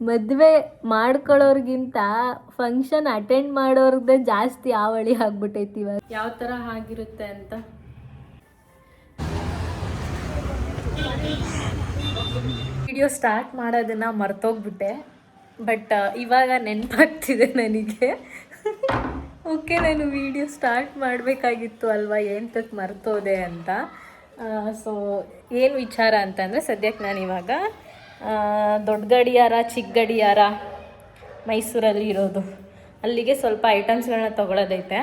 ಮದುವೆ ಮಾಡ್ಕೊಳ್ಳೋರ್ಗಿಂತ function attend ಮಾಡೋರ್ದೇ ಜಾಸ್ತಿ ಆವಳಿ ಆಗ್ಬಿಟ್ಟೈತಿ ಇವಾಗ. ಯಾವ ಥರ ಆಗಿರುತ್ತೆ ಅಂತ? ವಿಡಿಯೋ ಸ್ಟಾರ್ಟ್ ಮಾಡೋದನ್ನ ಮರ್ತೋಗ್ಬಿಟ್ಟೆ. ಬಟ್ ಇವಾಗ ನೆನಪಾಗ್ತಿದೆ ನನಗೆ. ಓಕೆ ನಾನು ವಿಡಿಯೋ ಸ್ಟಾರ್ಟ್ ಮಾಡಬೇಕಾಗಿತ್ತು ಅಲ್ವಾ? ಏನಕ್ಕೆ ಮರ್ತೋದೆ ಅಂತ. ಸೊ ಏನು ವಿಚಾರ ಅಂತಂದರೆ ಸದ್ಯಕ್ಕೆ ನಾನು ಇವಾಗ ದೊಡ್ಡ ಗಡಿಯಾರ ಚಿಕ್ಕ ಗಡಿಯಾರ ಮೈಸೂರಲ್ಲಿ ಇರೋದು. ಅಲ್ಲಿಗೆ ಸ್ವಲ್ಪ ಐಟಮ್ಸ್ಗಳನ್ನ ತೊಗೊಳೋದೈತೆ.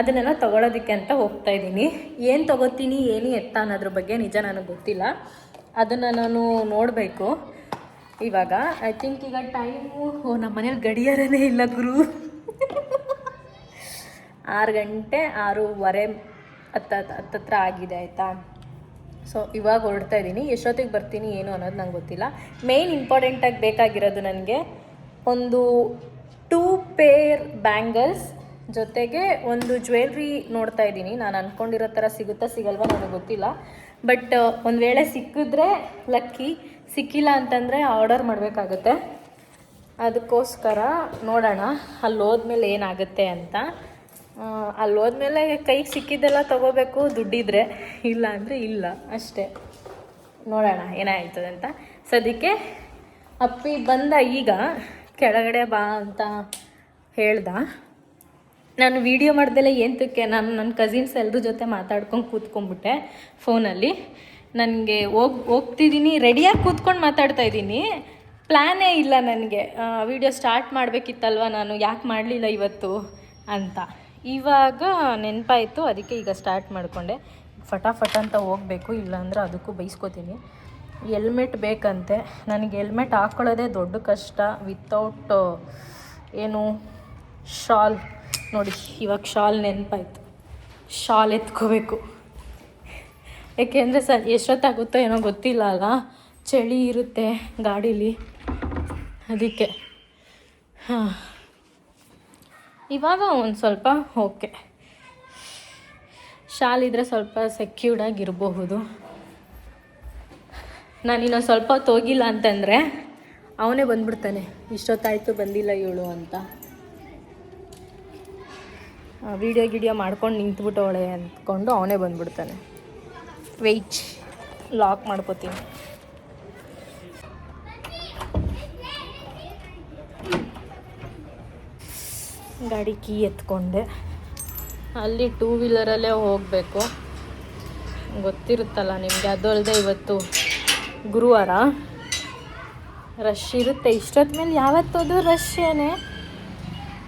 ಅದನ್ನೆಲ್ಲ ತೊಗೊಳೋದಕ್ಕೆ ಅಂತ ಹೋಗ್ತಾ ಇದ್ದೀನಿ. ಏನು ತೊಗೋತೀನಿ, ಏನು ಎತ್ತ ಅನ್ನೋದ್ರ ಬಗ್ಗೆ ನಿಜ ನನಗೆ ಗೊತ್ತಿಲ್ಲ. ಅದನ್ನು ನಾನು ನೋಡಬೇಕು. ಇವಾಗ ಐ ಥಿಂಕ್ ಈಗ ಟೈಮು ಓ ನಮ್ಮ ಮನೇಲಿ ಗಡಿಯಾರನೇ ಇಲ್ಲ ಗುರು. ಆರು ಗಂಟೆ ಆರೂವರೆ ಹತ್ತ, ಹತ್ತತ್ರ ಆಗಿದೆ, ಆಯಿತಾ? ಸೊ ಇವಾಗ ಹೊರಡ್ತಾ ಇದ್ದೀನಿ. ಎಷ್ಟೊತ್ತಿಗೆ ಬರ್ತೀನಿ, ಏನು ಅನ್ನೋದು ನಂಗೆ ಗೊತ್ತಿಲ್ಲ. ಮೇಯ್ನ್ ಇಂಪಾರ್ಟೆಂಟಾಗಿ ಬೇಕಾಗಿರೋದು ನನಗೆ ಒಂದು ಟೂ ಪೇರ್ ಬ್ಯಾಂಗಲ್ಸ್ ಜೊತೆಗೆ ಒಂದು ಜ್ಯುವೆಲ್ರಿ ನೋಡ್ತಾ ಇದ್ದೀನಿ. ನಾನು ಅಂದ್ಕೊಂಡಿರೋ ಥರ ಸಿಗುತ್ತಾ ಸಿಗಲ್ವಾ ನನಗೆ ಗೊತ್ತಿಲ್ಲ. ಬಟ್ ಒಂದು ವೇಳೆ ಸಿಕ್ಕಿದ್ರೆ ಲಕ್ಕಿ ಸಿಕ್ಕಿಲ್ಲ ಅಂತಂದರೆ ಆರ್ಡರ್ ಮಾಡಬೇಕಾಗುತ್ತೆ. ಅದಕ್ಕೋಸ್ಕರ ನೋಡೋಣ, ಅಲ್ಲಿ ಹೋದ್ಮೇಲೆ ಏನಾಗುತ್ತೆ ಅಂತ. ಅಲ್ಲಿ ಹೋದ್ಮೇಲೆ ಕೈಗೆ ಸಿಕ್ಕಿದ್ದೆಲ್ಲ ತಗೋಬೇಕು, ದುಡ್ಡಿದ್ರೆ. ಇಲ್ಲ ಅಂದರೆ ಇಲ್ಲ, ಅಷ್ಟೇ. ನೋಡೋಣ, ಏನಾಯ್ತದೆ ಅಂತ. ಸದ್ಯಕ್ಕೆ ಅಪ್ಪಿ ಬಂದ ಈಗ ಕೆಳಗಡೆ ಬಾ ಅಂತ ಹೇಳ್ದ. ನಾನು ವಿಡಿಯೋ ಮಾಡ್ದೆಲ್ಲ ಏಂತಕ್ಕೆ, ನಾನು ನನ್ನ ಕಸಿನ್ಸ್ ಎಲ್ಲರ ಜೊತೆ ಮಾತಾಡ್ಕೊಂಡು ಕೂತ್ಕೊಂಡ್ಬಿಟ್ಟೆ ಫೋನಲ್ಲಿ. ನನಗೆ ಹೋಗ್ ಹೋಗ್ತಿದ್ದೀನಿ ರೆಡಿಯಾಗಿ ಕೂತ್ಕೊಂಡು ಮಾತಾಡ್ತಾ ಇದ್ದೀನಿ ಪ್ಲ್ಯಾನೇ ಇಲ್ಲ ನನಗೆ. ವಿಡಿಯೋ ಸ್ಟಾರ್ಟ್ ಮಾಡಬೇಕಿತ್ತಲ್ವ ನಾನು, ಯಾಕೆ ಮಾಡಲಿಲ್ಲ ಇವತ್ತು ಅಂತ. ಇವಾಗ ನೆನಪಾಯಿತು, ಅದಕ್ಕೆ ಈಗ ಸ್ಟಾರ್ಟ್ ಮಾಡಿಕೊಂಡೆ. ಫಟಾಫಟ ಅಂತ ಹೋಗಬೇಕು, ಇಲ್ಲಾಂದ್ರೆ ಅದಕ್ಕೂ ಬೈಸ್ಕೋತೀನಿ. ಎಲ್ಮೆಟ್ ಬೇಕಂತೆ. ನನಗೆ ಎಲ್ಮೆಟ್ ಹಾಕ್ಕೊಳ್ಳೋದೇ ದೊಡ್ಡ ಕಷ್ಟ. ವಿತೌಟ್ ಏನು ಶಾಲ್ ನೋಡಿ, ಇವಾಗ ಶಾಲ್ ನೆನಪಾಯಿತು. ಶಾಲ್ ಎತ್ಕೋಬೇಕು. ಏಕೆಂದರೆ ಸರ್ ಎಷ್ಟೊತ್ತಾಗುತ್ತೋ ಏನೋ ಗೊತ್ತಿಲ್ಲ ಅಲ್ಲ? ಚಳಿ ಇರುತ್ತೆ ಗಾಡೀಲಿ. ಅದಕ್ಕೆ. ಹಾಂ. ಇವಾಗ ಒಂದು ಸ್ವಲ್ಪ ಓಕೆ. ಶಾಲ್ ಇದ್ದರೆ ಸ್ವಲ್ಪ ಸೆಕ್ಯೂರ್ಡಾಗಿರಬಹುದು ನಾನು ಇನ್ನೊಂದು ಸ್ವಲ್ಪ ಹೊತ್ತು ಹೋಗಿಲ್ಲ ಅಂತಂದರೆ ಅವನೇ ಬಂದ್ಬಿಡ್ತಾನೆ. ಇಷ್ಟೊತ್ತಾಯಿತು, ಬಂದಿಲ್ಲ ಇವಳು ಅಂತ. ವಿಡಿಯೋ ಗಿಡಿಯೋ ಮಾಡ್ಕೊಂಡು ನಿಂತ್ಬಿಟ್ಟವಳೆ ಅಂದ್ಕೊಂಡು ಅವನೇ ಬಂದ್ಬಿಡ್ತಾನೆ. ವೆಯ್ಟ್ ಲಾಕ್ ಮಾಡ್ಕೋತೀನಿ. ಗಾಡಿ ಕೀ ಎತ್ಕೊಂಡೆ. ಅಲ್ಲಿ ಟೂ ವೀಲರಲ್ಲೇ ಹೋಗಬೇಕು. ಗೊತ್ತಿರುತ್ತಲ್ಲ ನಿಮಗೆ ಅದು ಅಲ್ಲದೆ ಇವತ್ತು ಗುರುವಾರ. ರಶ್ ಇರುತ್ತೆ. ಇಷ್ಟೊತ್ತ ಮೇಲೆ ಯಾವತ್ತೋದು ರಶ್ ಏನೇ.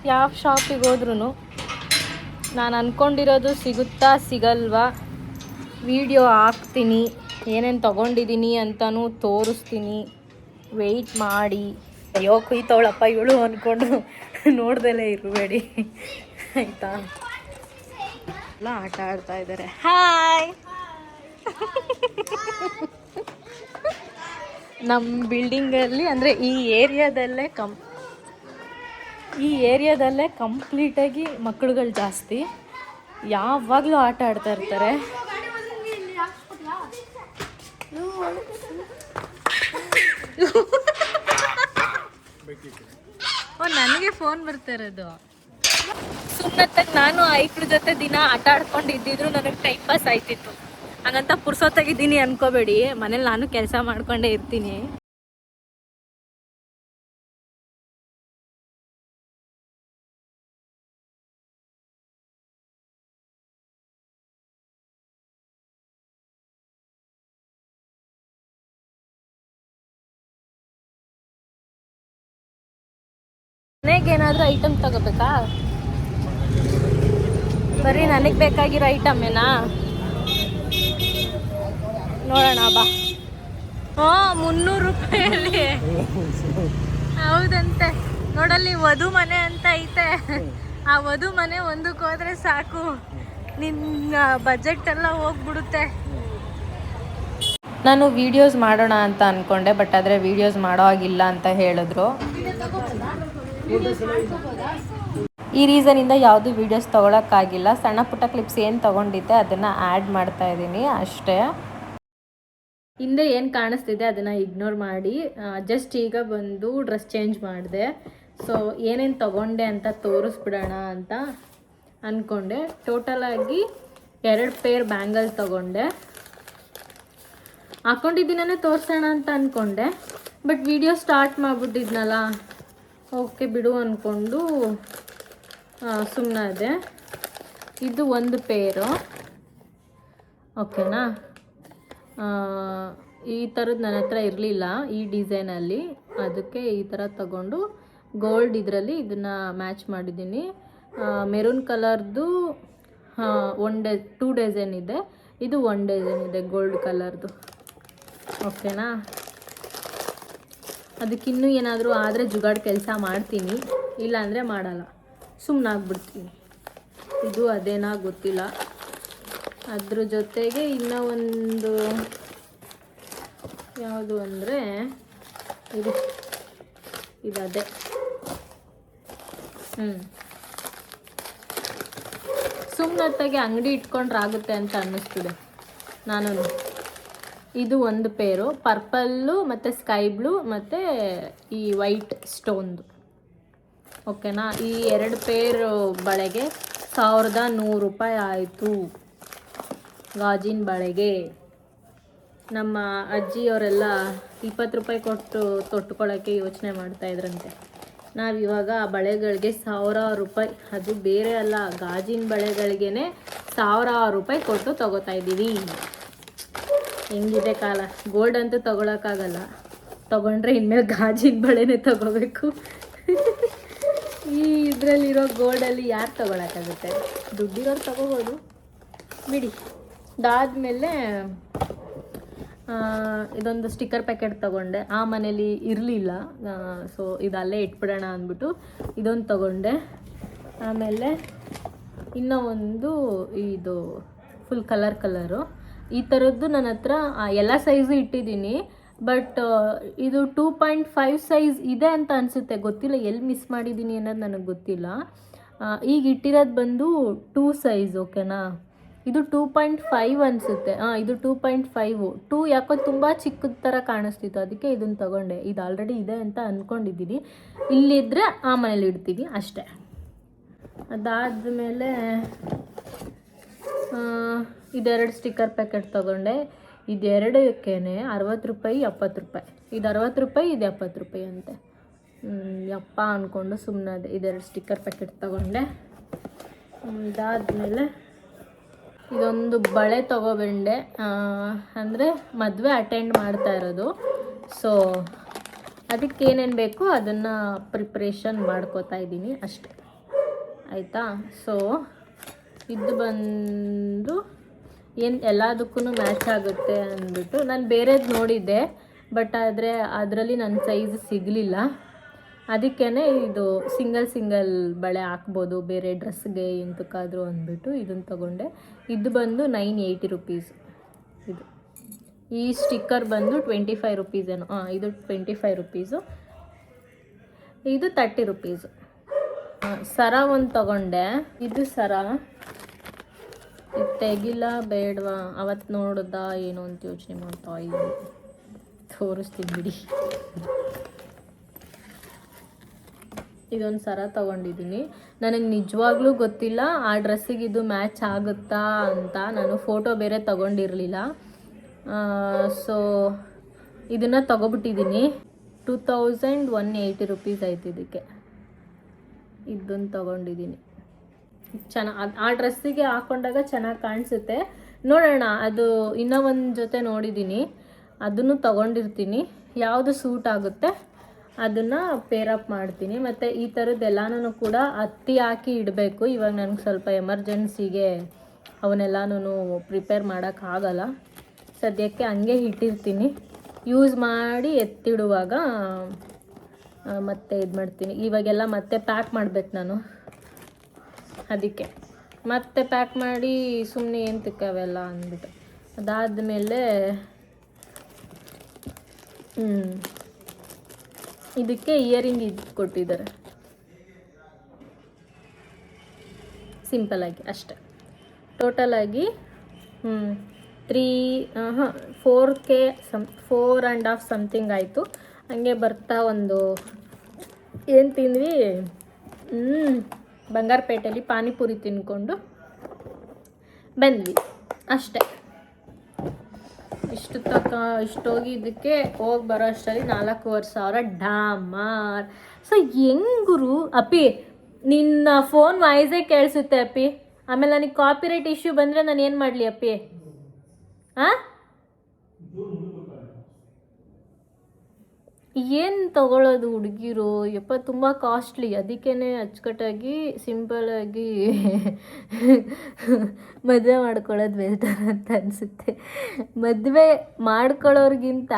ಯಾವ ಶಾಪಿಗೆ ಹೋದ್ರೂ ನಾನು ಅಂದ್ಕೊಂಡಿರೋದು ಸಿಗುತ್ತಾ ಸಿಗಲ್ವಾ? ವಿಡಿಯೋ ಹಾಕ್ತೀನಿ. ಏನೇನು ತೊಗೊಂಡಿದ್ದೀನಿ ಅಂತಲೂ ತೋರಿಸ್ತೀನಿ. ವೆಯ್ಟ್ ಮಾಡಿ. ಅಯ್ಯೋ ಕುಯ್ತವಳಪ್ಪ ಇವಳು ಅಂದ್ಕೊಂಡು ನೋಡ್ದಲೇ ಇರಬೇಡಿ. ಆಯ್ತಾ? ಎಲ್ಲ ಆಟ ಆಡ್ತಾ ಇದ್ದಾರೆ ಹಾಯ್ ನಮ್ಮ ಬಿಲ್ಡಿಂಗಲ್ಲಿ ಅಂದರೆ ಈ ಏರಿಯಾದಲ್ಲೇ ಕಂ ಈ ಏರಿಯಾದಲ್ಲೇ ಕಂಪ್ಲೀಟಾಗಿ ಮಕ್ಕಳುಗಳು ಜಾಸ್ತಿ. ಯಾವಾಗಲೂ ಆಟ ಆಡ್ತಾ ಇರ್ತಾರೆ ಓ ನನಗೆ ಫೋನ್ ಬರ್ತಾ ಇರೋದು. ಸುಮ್ಮತ್ತಾಗ ನಾನು ಐಕ್ಳ ಜೊತೆ ದಿನ ಆಟ ಆಡ್ಕೊಂಡು ಇದ್ದಿದ್ರು ನನಗೆ ಟೈಮ್ ಪಾಸ್ ಆಯ್ತಿತ್ತು. ಹಂಗಂತ ಪುರ್ಸೊತ್ತಾಗಿದ್ದೀನಿ ಅನ್ಕೋಬೇಡಿ. ಮನೇಲಿ ನಾನು ಕೆಲಸ ಮಾಡ್ಕೊಂಡೇ ಇರ್ತೀನಿ. ಮನೆಗೆ ಏನಾದರೂ ಐಟಮ್ ತಗೋಬೇಕಾ? ಬರೀ ನನಗೆ ಬೇಕಾಗಿರೋ ಐಟಮ್ ಏನಾ? ನೋಡೋಣ, ಬಾ. ಹಾ ಮುನ್ನೂರು ರೂಪಾಯಲ್ಲಿ. ಹೌದಂತೆ. ನೋಡಲ್ಲಿ ವಧು ಮನೆ ಅಂತ ಐತೆ. ಆ ವಧು ಮನೆ ಒಂದಕ್ಕೆ ಹೋದ್ರೆ ಸಾಕು. ನಿನ್ನ ಬಜೆಟ್ ಎಲ್ಲ ಹೋಗ್ಬಿಡುತ್ತೆ. ನಾನು ವಿಡಿಯೋಸ್ ಮಾಡೋಣ ಅಂತ ಅಂದ್ಕೊಂಡೆ ಬಟ್ ಆದರೆ ವಿಡಿಯೋಸ್ ಮಾಡೋ ಹಾಗಿಲ್ಲ ಅಂತ ಹೇಳಿದ್ರು. ಈ ರೀಸನಿಂದ ಯಾವುದು ವೀಡಿಯೋಸ್ ತೊಗೊಳಕ್ಕಾಗಿಲ್ಲ. ಸಣ್ಣ ಪುಟ್ಟ ಕ್ಲಿಪ್ಸ್ ಏನು ತೊಗೊಂಡಿದ್ದೆ ಅದನ್ನು ಆ್ಯಡ್ ಮಾಡ್ತಾ ಇದ್ದೀನಿ ಅಷ್ಟೇ. ಹಿಂದೆ ಏನು ಕಾಣಿಸ್ತಿದೆ ಅದನ್ನು ಇಗ್ನೋರ್ ಮಾಡಿ. ಜಸ್ಟ್ ಈಗ ಬಂದು ಡ್ರೆಸ್ ಚೇಂಜ್ ಮಾಡಿದೆ. ಸೊ ಏನೇನು ತಗೊಂಡೆ ಅಂತ ತೋರಿಸ್ಬಿಡೋಣ ಅಂತ ಅಂದ್ಕೊಂಡೆ ಟೋಟಲಾಗಿ ಎರಡು ಪೇರ್ ಬ್ಯಾಂಗಲ್ ತಗೊಂಡೆ. ಹಾಕೊಂಡಿದ್ದೀನೇ ತೋರಿಸೋಣ ಅಂತ ಅಂದ್ಕೊಂಡೆ ಬಟ್ ವಿಡಿಯೋ ಸ್ಟಾರ್ಟ್ ಮಾಡಿಬಿಟ್ಟಿದ್ನಲ್ಲ. ಓಕೆ ಬಿಡು ಅಂದ್ಕೊಂಡು ಸುಮ್ಮನೆ ಇದು ಒಂದು ಪೇರು. ಓಕೆನಾ? ಈ ಥರದ್ದು ನನ್ನ ಹತ್ರ ಇರಲಿಲ್ಲ ಈ ಡಿಸೈನಲ್ಲಿ ಅದಕ್ಕೆ ಈ ಥರ ತಗೊಂಡು ಗೋಲ್ಡ್ ಇದರಲ್ಲಿ ಇದನ್ನು ಮ್ಯಾಚ್ ಮಾಡಿದ್ದೀನಿ. ಮೆರೂನ್ ಕಲರ್ದು ಒನ್ ಡೆ, ಟೂ ಡಿಸೈನ್ ಇದೆ. ಇದು ಒನ್ ಡಿಸೈನ್ ಇದೆ ಗೋಲ್ಡ್ ಕಲರ್ದು. ಓಕೆನಾ? ಅದಕ್ಕಿನ್ನೂ ಏನಾದರೂ ಆದರೆ ಜುಗಾಡ್ ಕೆಲಸ ಮಾಡ್ತೀನಿ. ಇಲ್ಲಾಂದರೆ ಮಾಡಲ್ಲ. ಸುಮ್ಮನಾಗ್ಬಿಡ್ತೀನಿ ಇದು ಅದೇನಾ ಗೊತ್ತಿಲ್ಲ. ಅದ್ರ ಜೊತೆಗೆ ಇನ್ನೂ ಒಂದು ಯಾವುದು ಅಂದರೆ ಇದು. ಇದು ಅದೇ ಹ್ಞೂ ಸುಮ್ಮನತ್ತಾಗೆ ಅಂಗಡಿ ಇಟ್ಕೊಂಡ್ರೆ ಆಗುತ್ತೆ ಅಂತ ಅನ್ನಿಸ್ತಿದೆ. ನಾನು ಇದು ಒಂದು ಪೇರು. ಪರ್ಪಲ್ಲು ಮತ್ತು ಸ್ಕೈ ಬ್ಲೂ ಮತ್ತು ಈ ವೈಟ್ ಸ್ಟೋನ್ದು. ಓಕೆನಾ? ಈ ಎರಡು ಪೇರು ಬಳೆಗೆ ಸಾವಿರದ ನೂರು ರೂಪಾಯಿ ಆಯಿತು. ಗಾಜಿನ ಬಳೆಗೆ. ನಮ್ಮ ಅಜ್ಜಿಯವರೆಲ್ಲ ಇಪ್ಪತ್ತು ರೂಪಾಯಿ ಕೊಟ್ಟು ತೊಟ್ಕೊಳ್ಳೋಕ್ಕೆ ಯೋಚನೆ ಮಾಡ್ತಾಯಿದ್ರಂತೆ ನಾವು ಇವಾಗ ಆ ಬಳೆಗಳಿಗೆ ಸಾವಿರಾರು ರೂಪಾಯಿ. ಅದು ಬೇರೆ ಅಲ್ಲ, ಗಾಜಿನ ಬಳೆಗಳಿಗೆ ಸಾವಿರಾರು ರೂಪಾಯಿ ಕೊಟ್ಟು ತಗೋತಾ ಹೆಂಗಿದೆ ಕಾಲ. ಗೋಲ್ಡ್ ಅಂತೂ ತಗೊಳಕಾಗಲ್ಲ ತಗೊಂಡ್ರೆ ಇನ್ಮೇಲೆ ಗಾಜಿನ ಬಳೆನೆ ತಗೋಬೇಕು. ಈ ಇದರಲ್ಲಿರೋ ಗೋಲ್ಡಲ್ಲಿ ಯಾರು ತಗೊಳಕಾಗುತ್ತೆ ದುಡ್ಡಿರೋರು ತಗೋಬೋದು. ಬಿಡಿ. ಅದಾದಮೇಲೆ ಇದೊಂದು ಸ್ಟಿಕ್ಕರ್ ಪ್ಯಾಕೆಟ್ ತಗೊಂಡೆ. ಆ ಮನೇಲಿ ಇರಲಿಲ್ಲ. ಸೊ ಇದು ಅಲ್ಲೇ ಇಟ್ಬಿಡೋಣ ಅಂದ್ಬಿಟ್ಟು ಇದೊಂದು ತಗೊಂಡೆ. ಆಮೇಲೆ ಇನ್ನೂ ಒಂದು ಇದು ಫುಲ್ ಕಲರ್ ಕಲರು ಈ ಥರದ್ದು ನನ್ನ ಹತ್ರ ಎಲ್ಲ ಸೈಜು ಇಟ್ಟಿದ್ದೀನಿ. ಬಟ್ ಇದು ಟೂ ಪಾಯಿಂಟ್ ಫೈವ್ ಸೈಜ್ ಇದೆ ಅಂತ ಅನಿಸುತ್ತೆ. ಗೊತ್ತಿಲ್ಲ, ಎಲ್ಲಿ ಮಿಸ್ ಮಾಡಿದ್ದೀನಿ ಅನ್ನೋದು ನನಗೆ ಗೊತ್ತಿಲ್ಲ. ಈಗ ಇಟ್ಟಿರೋದು ಬಂದು ಟೂ ಸೈಜ್ ಓಕೆನಾ ಇದು ಟೂ ಪಾಯಿಂಟ್ ಫೈವ್ ಅನಿಸುತ್ತೆ. ಹಾಂ ಇದು ಟೂ ಪಾಯಿಂಟ್ ಫೈವು ಟೂ ಯಾಕೋ ತುಂಬ ಚಿಕ್ಕದ ಥರ ಕಾಣಿಸ್ತಿತ್ತು. ಅದಕ್ಕೆ ಇದನ್ನು ತಗೊಂಡೆ. ಇದು ಆಲ್ರೆಡಿ ಇದೆ ಅಂತ ಅಂದ್ಕೊಂಡಿದ್ದೀನಿ ಇಲ್ಲಿದ್ದರೆ ಆ ಮನೇಲಿ ಇಡ್ತೀನಿ ಅಷ್ಟೇ. ಅದಾದಮೇಲೆ ಇದೆರಡು ಸ್ಟಿಕ್ಕರ್ ಪ್ಯಾಕೆಟ್ ತೊಗೊಂಡೆ. ಇದೆರಡಕ್ಕೇ ಅರವತ್ತು ರೂಪಾಯಿ, ಎಪ್ಪತ್ತು ರೂಪಾಯಿ. ಇದು ಅರವತ್ತು ರೂಪಾಯಿ, ಇದು ಎಪ್ಪತ್ತು ರೂಪಾಯಿ ಅಂತೆ. ಯಪ್ಪ ಅಂದ್ಕೊಂಡು ಸುಮ್ಮನೆ ಅದೇ ಇದೆರಡು ಸ್ಟಿಕ್ಕರ್ ಪ್ಯಾಕೆಟ್ ತೊಗೊಂಡೆ. ಇದಾದಮೇಲೆ ಇದೊಂದು ಬಳೆ ತೊಗೊಬಂಡೆ ಅಂದರೆ ಮದುವೆ ಅಟೆಂಡ್ ಮಾಡ್ತಾ ಇರೋದು. ಸೊ ಅದಕ್ಕೆ ಏನೇನು ಬೇಕು ಅದನ್ನು ಪ್ರಿಪ್ರೇಷನ್ ಮಾಡ್ಕೋತಾ ಇದ್ದೀನಿ ಅಷ್ಟೆ. ಆಯಿತಾ? ಸೊ ಇದು ಬಂದು ಏನು ಎಲ್ಲದಕ್ಕೂ ಮ್ಯಾಚ್ ಆಗುತ್ತೆ ಅಂದ್ಬಿಟ್ಟು ನಾನು ಬೇರೆದು ನೋಡಿದ್ದೆ ಬಟ್ ಆದರೆ ಅದರಲ್ಲಿ ನನ್ನ ಸೈಜ್ ಸಿಗಲಿಲ್ಲ. ಅದಕ್ಕೇ ಇದು ಸಿಂಗಲ್ ಸಿಂಗಲ್ ಬಳೆ ಹಾಕ್ಬೋದು, ಬೇರೆ ಡ್ರೆಸ್ಗೆ ಎಂತಕ್ಕಾದರೂ ಅಂದ್ಬಿಟ್ಟು ಇದನ್ನು ತಗೊಂಡೆ. ಇದು ಬಂದು ನೈನ್ ಏಯ್ಟಿ ರುಪೀಸ್ ಇದು. ಈ ಸ್ಟಿಕ್ಕರ್ ಬಂದು ಟ್ವೆಂಟಿ ಫೈವ್ ರುಪೀಸ್ ಏನೋ. ಹಾಂ ಇದು ಟ್ವೆಂಟಿ ಫೈವ್ ರುಪೀಸು ಇದು ತರ್ಟಿ ರುಪೀಸು ಸರ ಒಂದು ತಗೊಂಡೆ. ಇದು ಸರ ಇದು ತೆಗಿಲ್ಲ ಬೇಡವಾ ಅವತ್ತು ನೋಡ್ದ ಏನು ಅಂತ ಯೋಚನೆ ಮಾಡ್ತಾ ಇದ್ದೀನಿ. ತೋರಿಸ್ತೀನಿ ಬಿಡಿ. ಇದೊಂದು ಸರ ತಗೊಂಡಿದ್ದೀನಿ ನನಗೆ ನಿಜವಾಗ್ಲೂ ಗೊತ್ತಿಲ್ಲ, ಆ ಡ್ರೆಸ್ಸಿಗೆ ಇದು ಮ್ಯಾಚ್ ಆಗುತ್ತಾ ಅಂತ. ನಾನು ಫೋಟೋ ಬೇರೆ ತಗೊಂಡಿರಲಿಲ್ಲ. ಸೊ, ಇದನ್ನು ತಗೊಬಿಟ್ಟಿದ್ದೀನಿ two thousand one eighty rupees ಆಯ್ತು ಇದಕ್ಕೆ. ಇದನ್ನು ತಗೊಂಡಿದ್ದೀನಿ ಚೆನ್ನಾಗಿ ಆ ಡ್ರೆಸ್ಸಿಗೆ ಹಾಕೊಂಡಾಗ ಚೆನ್ನಾಗಿ ಕಾಣಿಸುತ್ತೆ. ನೋಡೋಣ, ಅದು ಇನ್ನೂ ಒಂದು ಜೊತೆ ನೋಡಿದ್ದೀನಿ ಅದನ್ನು ತಗೊಂಡಿರ್ತೀನಿ. ಯಾವುದು ಸೂಟ್ ಆಗುತ್ತೆ, ಅದನ್ನು ಪೇರಪ್ ಮಾಡ್ತೀನಿ. ಮತ್ತು ಈ ಥರದ್ದೆಲ್ಲನೂ ಕೂಡ ಹತ್ತಿ ಹಾಕಿ ಇಡಬೇಕು. ಇವಾಗ ನನಗೆ ಸ್ವಲ್ಪ ಎಮರ್ಜೆನ್ಸಿಗೆ ಅವನ್ನೆಲ್ಲನೂ ಪ್ರಿಪೇರ್ ಮಾಡೋಕ್ಕಾಗಲ್ಲ ಸದ್ಯಕ್ಕೆ ಹಂಗೆ ಇಟ್ಟಿರ್ತೀನಿ. ಯೂಸ್ ಮಾಡಿ ಎತ್ತಿಡುವಾಗ ಮತ್ತೆ ಇದು ಮಾಡ್ತೀನಿ ಇವಾಗೆಲ್ಲ ಮತ್ತೆ ಪ್ಯಾಕ್ ಮಾಡ್ಬೇಕು ನಾನು. ಅದಕ್ಕೆ. ಮತ್ತೆ ಪ್ಯಾಕ್ ಮಾಡಿ ಸುಮ್ಮನೆ ಏನು ತಿಕ್ಕವೆಲ್ಲ ಅಂದ್ಬಿಟ್ಟು. ಅದಾದಮೇಲೆ ಹ್ಞೂ ಇದಕ್ಕೆ ಇಯರಿಂಗ್ ಇದು ಕೊಟ್ಟಿದ್ದಾರೆ. ಸಿಂಪಲಾಗಿ ಅಷ್ಟೆ. ಟೋಟಲಾಗಿ ಹ್ಞೂ ತ್ರೀ ಹಾಂ four K some four and half something ಆಯಿತು. ಹಂಗೆ ಬರ್ತಾ ಒಂದು, ಏನು ತಿಂದ್ವಿ? ಹ್ಞೂ ಬಂಗಾರಪೇಟೆಯಲ್ಲಿ ಪಾನಿಪುರಿ ತಿನ್ಕೊಂಡು ಬಂದ್ವಿ. ಅಷ್ಟೇ. ಇಷ್ಟು ತಕ್ಕ ಇಷ್ಟೋಗಿದ್ದಕ್ಕೆ ಹೋಗಿ ಬರೋ ಅಷ್ಟರಲ್ಲಿ ನಾಲ್ಕೂವರೆ ಸಾವಿರ ಡಾಮಾರ್. ಸೊ ಹೆಂಗುರು ಅಪ್ಪಿ, ನಿನ್ನ ಫೋನ್ ವಾಯ್ಸೇ ಕೇಳಿಸುತ್ತೆ ಅಪ್ಪಿ. ಆಮೇಲೆ ನನಗೆ ಕಾಪಿರೈಟ್ ಇಶ್ಯೂ ಬಂದರೆ ನಾನು ಏನು ಮಾಡಲಿ ಅಪ್ಪಿ? ಹಾಂ ಏನು ತಗೊಳ್ಳೋದು ಹುಡುಗಿರು? ಯಪ್ಪ, ತುಂಬ ಕಾಸ್ಟ್ಲಿ ಅದಕ್ಕೇ ಅಚ್ಚುಕಟ್ಟಾಗಿ ಸಿಂಪಲಾಗಿ ಮದುವೆ ಮಾಡ್ಕೊಳ್ಳೋದು ಬೆಟರ್ ಅಂತ ಅನಿಸುತ್ತೆ. ಮದುವೆ ಮಾಡ್ಕೊಳ್ಳೋರ್ಗಿಂತ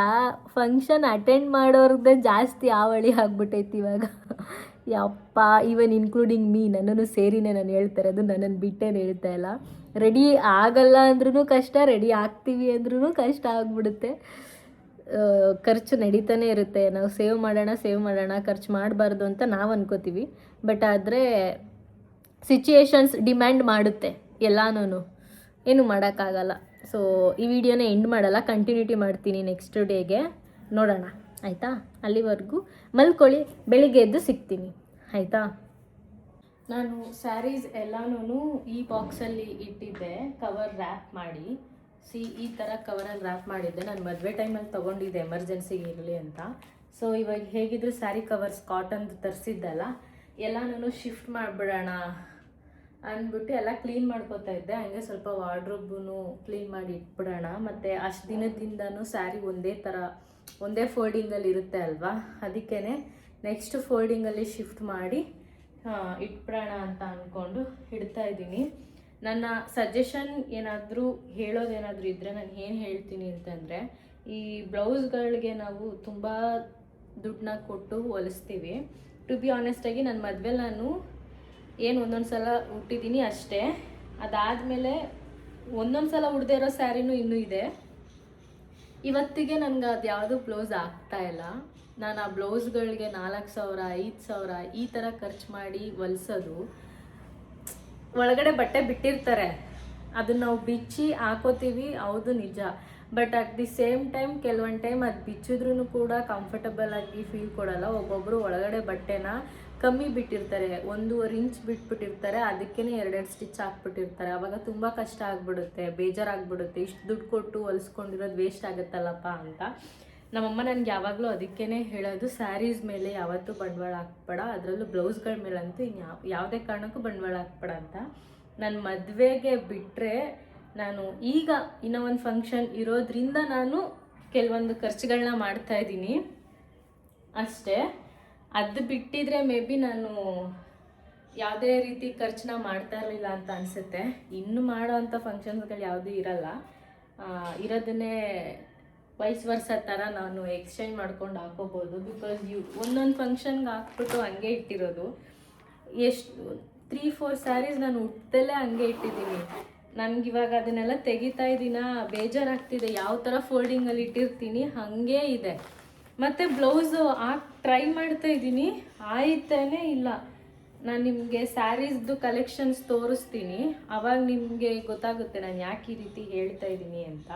ಫಂಕ್ಷನ್ ಅಟೆಂಡ್ ಮಾಡೋರ್ದೇ ಜಾಸ್ತಿ ಆವಳಿ ಆಗ್ಬಿಟ್ಟೈತಿ ಇವಾಗ. ಯಪ್ಪ ಈವನ್ ಇನ್ಕ್ಲೂಡಿಂಗ್ ಮೀ ನನ್ನನ್ನು ಸೇರಿನೇ ನಾನು ಹೇಳ್ತಾ ಇರೋದು ನನ್ನನ್ನು ಬಿಟ್ಟೇನು ಹೇಳ್ತಾ ಇಲ್ಲ. ರೆಡಿ ಆಗಲ್ಲ ಅಂದ್ರೂ ಕಷ್ಟ ರೆಡಿ ಆಗ್ತೀವಿ ಅಂದ್ರೂ ಕಷ್ಟ ಆಗ್ಬಿಡುತ್ತೆ. ಖರ್ಚು ನಡೀತಾನೆ ಇರುತ್ತೆ. ನಾವು ಸೇವ್ ಮಾಡೋಣ ಸೇವ್ ಮಾಡೋಣ, ಖರ್ಚು ಮಾಡಬಾರ್ದು ಅಂತ ನಾವು ಅನ್ಕೋತೀವಿ. ಬಟ್ ಆದರೆ ಸಿಚುಯೇಷನ್ಸ್ ಡಿಮ್ಯಾಂಡ್ ಮಾಡುತ್ತೆ ಎಲ್ಲಾನು ಏನು ಮಾಡೋಕ್ಕಾಗಲ್ಲ. ಸೊ ಈ ವಿಡಿಯೋನ ಎಂಡ್ ಮಾಡಲ್ಲ. ಕಂಟಿನ್ಯೂಟಿ ಮಾಡ್ತೀನಿ ನೆಕ್ಸ್ಟ್ ಡೇಗೆ. ನೋಡೋಣ. ಆಯಿತಾ? ಅಲ್ಲಿವರೆಗೂ ಮಲ್ಕೊಳ್ಳಿ. ಬೆಳಿಗ್ಗೆ ಎದ್ದು ಸಿಗ್ತೀನಿ. ಆಯಿತಾ? ನಾನು ಸ್ಯಾರೀಸ್ ಎಲ್ಲಾನು ಈ ಬಾಕ್ಸಲ್ಲಿ ಇಟ್ಟಿದ್ದೆ. ಕವರ್ ರ್ಯಾಪ್ ಮಾಡಿ. ಸಿ, ಈ ಥರ ಕವರಲ್ಲಿ ರ್ಯಾಪ್ ಮಾಡಿದ್ದೆ. ನಾನು ಮದುವೆ ಟೈಮಲ್ಲಿ ತೊಗೊಂಡಿದ್ದೆ ಎಮರ್ಜೆನ್ಸಿಗೆ ಇರಲಿ ಅಂತ. ಸೊ ಇವಾಗ ಹೇಗಿದ್ರು ಸ್ಯಾರಿ ಕವರ್ಸ್ ಕಾಟನ್ ತರಿಸಿದ್ದಲ್ಲ ಎಲ್ಲನೂ ಶಿಫ್ಟ್ ಮಾಡಿಬಿಡೋಣ ಅಂದ್ಬಿಟ್ಟು ಎಲ್ಲ ಕ್ಲೀನ್ ಮಾಡ್ಕೋತಾ ಇದ್ದೆ. ಹಂಗೆ ಸ್ವಲ್ಪ ವಾರ್ಡ್ರೋಬ್ನು ಕ್ಲೀನ್ ಮಾಡಿ ಇಟ್ಬಿಡೋಣ. ಮತ್ತು ಅಷ್ಟು ದಿನದಿಂದನೂ ಸ್ಯಾರಿ ಒಂದೇ ಥರ ಒಂದೇ ಫೋಲ್ಡಿಂಗಲ್ಲಿ ಇರುತ್ತೆ ಅಲ್ವಾ? ಅದಕ್ಕೇ ನೆಕ್ಸ್ಟ್ ಫೋಲ್ಡಿಂಗಲ್ಲಿ ಶಿಫ್ಟ್ ಮಾಡಿ ಇಟ್ಬಿಡೋಣ ಅಂತ ಅಂದ್ಕೊಂಡು ಇಡ್ತಾ ಇದ್ದೀನಿ. ನನ್ನ ಸಜೆಷನ್ ಏನಾದರೂ ಹೇಳೋದೇನಾದರೂ ಇದ್ದರೆ ನಾನು ಏನು ಹೇಳ್ತೀನಿ ಅಂತಂದರೆ, ಈ ಬ್ಲೌಸ್ಗಳಿಗೆ ನಾವು ತುಂಬ ದುಡ್ಡನ್ನ ಕೊಟ್ಟು ಹೊಲಿಸ್ತೀವಿ. ಟು ಬಿ ಆನೆಸ್ಟಾಗಿ ನನ್ನ ಮದುವೆ ನಾನು ಏನು ಒಂದೊಂದು ಸಲ ಹುಟ್ಟಿದ್ದೀನಿ ಅಷ್ಟೇ. ಅದಾದಮೇಲೆ ಒಂದೊಂದು ಸಲ ಉಡ್ದೇ ಇರೋ ಸ್ಯಾರಿನೂ ಇನ್ನೂ ಇದೆ. ಇವತ್ತಿಗೆ ನನಗೆ ಅದು ಯಾವುದೂ ಬ್ಲೌಸ್ ಆಗ್ತಾ ಇಲ್ಲ. ನಾನು ಆ ಬ್ಲೌಸ್ಗಳಿಗೆ ನಾಲ್ಕು ಸಾವಿರ, ಐದು ಸಾವಿರ ಈ ಥರ ಖರ್ಚು ಮಾಡಿ ಹೊಲ್ಸೋದು. ಒಳಗಡೆ ಬಟ್ಟೆ ಬಿಟ್ಟಿರ್ತಾರೆ. ಅದನ್ನ ನಾವು ಬಿಚ್ಚಿ ಹಾಕೋತೀವಿ, ಹೌದು ನಿಜ. But at the same time ಕೆಲವೊಂದು ಟೈಮ್ ಅದು ಬಿಚ್ಚಿದ್ರೂ ಕೂಡ ಕಂಫರ್ಟಬಲ್ ಆಗಿ ಫೀಲ್ ಕೊಡಲ್ಲ. ಒಬ್ಬೊಬ್ಬರು ಒಳಗಡೆ ಬಟ್ಟೆನ ಕಮ್ಮಿ ಬಿಟ್ಟಿರ್ತಾರೆ. ಒಂದೂವರೆ ಇಂಚ್ ಬಿಟ್ಬಿಟ್ಟಿರ್ತಾರೆ. ಅದಕ್ಕೇ ಎರಡೆರಡು ಸ್ಟಿಚ್ ಹಾಕ್ಬಿಟ್ಟಿರ್ತಾರೆ. ಅವಾಗ ತುಂಬ ಕಷ್ಟ ಆಗ್ಬಿಡುತ್ತೆ. ಬೇಜಾರಾಗ್ಬಿಡುತ್ತೆ. ಇಷ್ಟು ದುಡ್ಡು ಕೊಟ್ಟು ಹೊಲಿಸ್ಕೊಂಡಿರೋದು ವೇಸ್ಟ್ ಆಗುತ್ತಲ್ಲಪ್ಪ ಅಂತ. ನಮ್ಮಮ್ಮ ನನಗೆ ಯಾವಾಗಲೂ ಅದಕ್ಕೇ ಹೇಳೋದು ಸ್ಯಾರೀಸ್ ಮೇಲೆ ಯಾವತ್ತೂ ಬಂಡವಾಳ ಹಾಕ್ಬೇಡ, ಅದರಲ್ಲೂ ಬ್ಲೌಸ್ಗಳ ಮೇಲಂತೂ ಇನ್ಯಾವ ಯಾವುದೇ ಕಾರಣಕ್ಕೂ ಬಂಡವಾಳ ಹಾಕ್ಬೇಡ ಅಂತ. ನನ್ನ ಮದುವೆಗೆ ಬಿಟ್ಟರೆ ನಾನು ಈಗ ಇನ್ನೂ ಒಂದು ಫಂಕ್ಷನ್ ಇರೋದ್ರಿಂದ ನಾನು ಕೆಲವೊಂದು ಖರ್ಚುಗಳನ್ನ ಮಾಡ್ತಾ ಇದ್ದೀನಿ. ಅಷ್ಟೇ, ಅದು ಬಿಟ್ಟಿದ್ರೆ ಮೇ ಬಿ ನಾನು ಯಾವುದೇ ರೀತಿ ಖರ್ಚನ್ನ ಮಾಡ್ತಾ ಇರಲಿಲ್ಲ ಅಂತ ಅನಿಸುತ್ತೆ. ಇನ್ನು ಮಾಡೋ ಅಂಥ ಫಂಕ್ಷನ್ಸ್ಗಳು ಯಾವುದೂ ಇರಲ್ಲ. ಇರೋದನ್ನೇ ವಯಸ್ ವರ್ಷ ಥರ ನಾನು ಎಕ್ಸ್ಚೇಂಜ್ ಮಾಡ್ಕೊಂಡು ಹಾಕೋಬೋದು ಬಿಕಾಸ್ ಯು ಒಂದೊಂದು ಫಂಕ್ಷನ್ಗೆ ಹಾಕ್ಬಿಟ್ಟು ಹಂಗೆ ಇಟ್ಟಿರೋದು. ಎಷ್ಟು ತ್ರೀ ಫೋರ್ ಸ್ಯಾರೀಸ್ ನಾನು ಉಟ್ಟದಲ್ಲೇ ಹಂಗೆ ಇಟ್ಟಿದ್ದೀನಿ. ನನಗೆ ಇವಾಗ ಅದನ್ನೆಲ್ಲ ತೆಗಿತಾ ಇದ್ದೀನ, ಬೇಜಾರಾಗ್ತಿದೆ, ಯಾವ ಥರ ಫೋಲ್ಡಿಂಗಲ್ಲಿ ಇಟ್ಟಿರ್ತೀನಿ, ಹಾಗೇ ಇದೆ. ಮತ್ತು ಬ್ಲೌಸು ಹಾಕಿ ಟ್ರೈ ಮಾಡ್ತಾ ಇದ್ದೀನಿ ಆಯ್ತೇ ಇಲ್ಲ. ನಾನು ನಿಮಗೆ ಸ್ಯಾರೀಸ್ದು ಕಲೆಕ್ಷನ್ಸ್ ತೋರಿಸ್ತೀನಿ. ಅವಾಗ ನಿಮಗೆ ಗೊತ್ತಾಗುತ್ತೆ ನಾನು ಯಾಕೆ ಈ ರೀತಿ ಹೇಳ್ತಾ ಇದ್ದೀನಿ ಅಂತ.